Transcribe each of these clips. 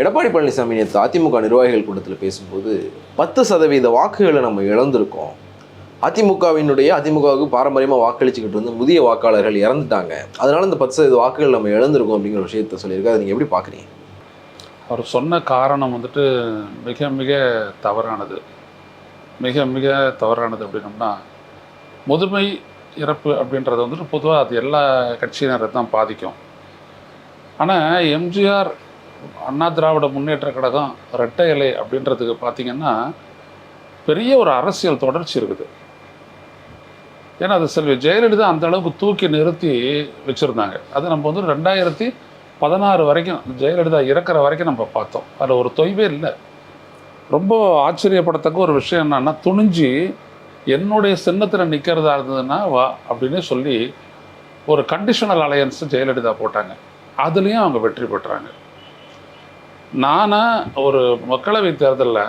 எடப்பாடி பழனிசாமி நேற்று அதிமுக நிர்வாகிகள் கூட்டத்தில் பேசும்போது பத்து சதவீத வாக்குகளை நம்ம இழந்திருக்கோம். அதிமுகவினுடைய அதிமுகவுக்கு பாரம்பரியமாக வாக்களிச்சுக்கிட்டு வந்து முதிய வாக்காளர்கள் இறந்துட்டாங்க. அதனால் இந்த பத்து சதவீத வாக்குகள் நம்ம இழந்திருக்கோம் அப்படிங்கிற விஷயத்த சொல்லியிருக்காரு. அதை நீங்கள் எப்படி பார்க்குறீங்க? அவர் சொன்ன காரணம் வந்துட்டு மிக மிக தவறானது. மிக மிக தவறானது அப்படின்னம்னா முதுமை இறப்பு அப்படின்றது வந்துட்டு பொதுவாக அது எல்லா கட்சியினரை தான் பாதிக்கும். ஆனால் எம்ஜிஆர் அண்ணா திராவிட முன்னேற்ற கழகம் ரெட்டை இலை அப்படின்றதுக்கு பார்த்தீங்கன்னா பெரிய ஒரு அரசியல் தொடர்ச்சி இருக்குது. ஏன்னா அது செல்வி ஜெயலலிதா அந்த அளவுக்கு தூக்கி நிறுத்தி வச்சுருந்தாங்க. அது நம்ம வந்து ரெண்டாயிரத்தி பதினாறு வரைக்கும் ஜெயலலிதா இறக்குற வரைக்கும் நம்ம பார்த்தோம். அதில் ஒரு தொய்வே இல்லை. ரொம்ப ஆச்சரியப்படத்தக்க ஒரு விஷயம் என்னன்னா துணிஞ்சு என்னுடைய சின்னத்தில் நிற்கிறதா இருந்ததுன்னா வா அப்படின்னு சொல்லி ஒரு கண்டிஷனல் அலையன்ஸ் ஜெயலலிதா போட்டாங்க. அதுலேயும் அவங்க வெற்றி பெற்றாங்க. நானா ஒரு மக்களவை தேர்தலில்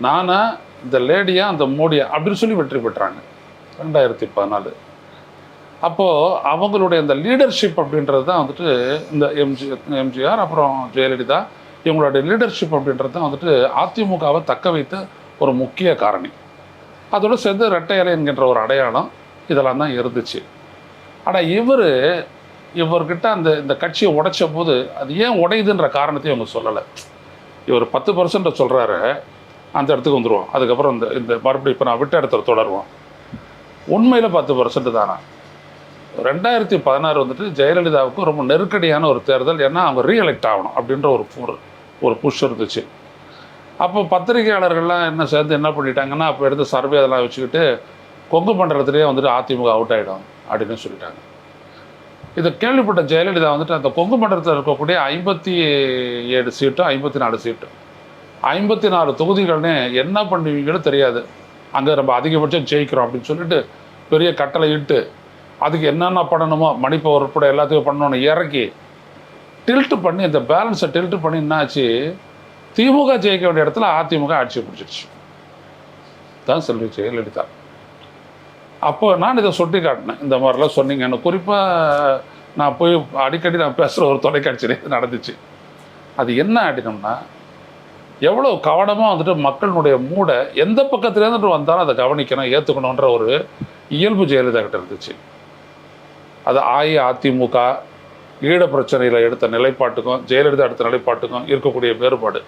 நானா இந்த லேடியா அந்த மோடியா அப்படின்னு சொல்லி வெற்றி பெற்றாங்க. ரெண்டாயிரத்தி பதினாலு. அப்போது அவங்களுடைய அந்த லீடர்ஷிப் அப்படின்றது தான் வந்துட்டு இந்த எம்ஜி எம்ஜிஆர் அப்புறம் ஜெயலலிதா இவங்களுடைய லீடர்ஷிப் அப்படின்றது தான் வந்துட்டு அதிமுகவை தக்க வைத்த ஒரு முக்கிய காரணி. அதோடு சேர்ந்து ரெட்டை இலை என்கின்ற ஒரு அடையாளம் இதெல்லாம் தான் இருந்துச்சு. ஆனால் இவர் இவர்கிட்ட அந்த இந்த கட்சியை உடைச்ச போது அது ஏன் உடையுதுன்ற காரணத்தையும் அவங்க சொல்லலை. இவர் பத்து பர்சன்ட் சொல்கிறாரு அந்த இடத்துக்கு வந்துடுவோம் அதுக்கப்புறம் இந்த இந்த மறுபடியும் இப்போ நான் விட்ட இடத்துல தொடருவோம். உண்மையில் பத்து பர்சன்ட் தானா? ரெண்டாயிரத்தி பதினாறு வந்துட்டு ஜெயலலிதாவுக்கு ரொம்ப நெருக்கடியான ஒரு தேர்தல். ஏன்னா அவங்க ரீஎலெக்ட் ஆகணும் அப்படின்ற ஒரு ஒரு ஒரு புஷ் இருந்துச்சு. அப்போ பத்திரிகையாளர்கள்லாம் என்ன சேர்ந்து என்ன பண்ணிட்டாங்கன்னா அப்போ எடுத்து சர்வே அதெல்லாம் வச்சுக்கிட்டு கொங்கு மண்டலத்திலேயே வந்துட்டு அதிமுக அவுட் ஆகிடும் அப்படின்னு சொல்லிட்டாங்க. இதை கேள்விப்பட்ட ஜெயலலிதா வந்துட்டு அந்த கொங்கு மண்டலத்தில் இருக்கக்கூடிய ஐம்பத்தி ஏழு சீட்டும் ஐம்பத்தி நாலு சீட்டும் ஐம்பத்தி நாலு தொகுதிகள்னு என்ன பண்ணுவீங்கன்னு தெரியாது. அங்கே நம்ம அதிகபட்சம் ஜெயிக்கிறோம் அப்படின்னு சொல்லிட்டு பெரிய கட்டளை இட்டு அதுக்கு என்னென்ன பண்ணணுமோ மணிப்பவர் உட்பட எல்லாத்தையும் பண்ணணும் இறக்கி டில்ட்டு பண்ணி இந்த பேலன்ஸை டில்ட்டு பண்ணி என்னாச்சு திமுக ஜெயிக்க வேண்டிய இடத்துல அதிமுக ஆட்சியை பிடிச்சிருச்சு தான் செல்வி ஜெயலலிதா. அப்போ நான் இதை சுட்டி காட்டினேன். இந்த மாதிரிலாம் சொன்னீங்கன்னு குறிப்பாக நான் போய் அடிக்கடி நான் பேசுகிற ஒரு தொலைக்காட்சியில் இது நடந்துச்சு. அது என்ன அப்படின்னம்னா எவ்வளோ கவனமாக வந்துட்டு மக்களுடைய மூடை எந்த பக்கத்துலேருந்துட்டு வந்தாலும் அதை கவனிக்கணும் ஏற்றுக்கணுன்ற ஒரு இயல்பு ஜெயலலிதா கிட்ட இருந்துச்சு. அது அஇஅதிமுக ஈழ பிரச்சனையில் எடுத்த நிலைப்பாட்டுக்கும் ஜெயலலிதா எடுத்த நிலைப்பாட்டுக்கும் இருக்கக்கூடிய வேறுபாடு.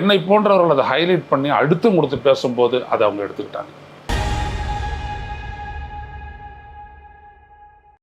என்னை போன்றவர்கள் அதை ஹைலைட் பண்ணி அடுத்து கொடுத்து பேசும்போது அதை அவங்க எடுத்துக்கிட்டாங்க.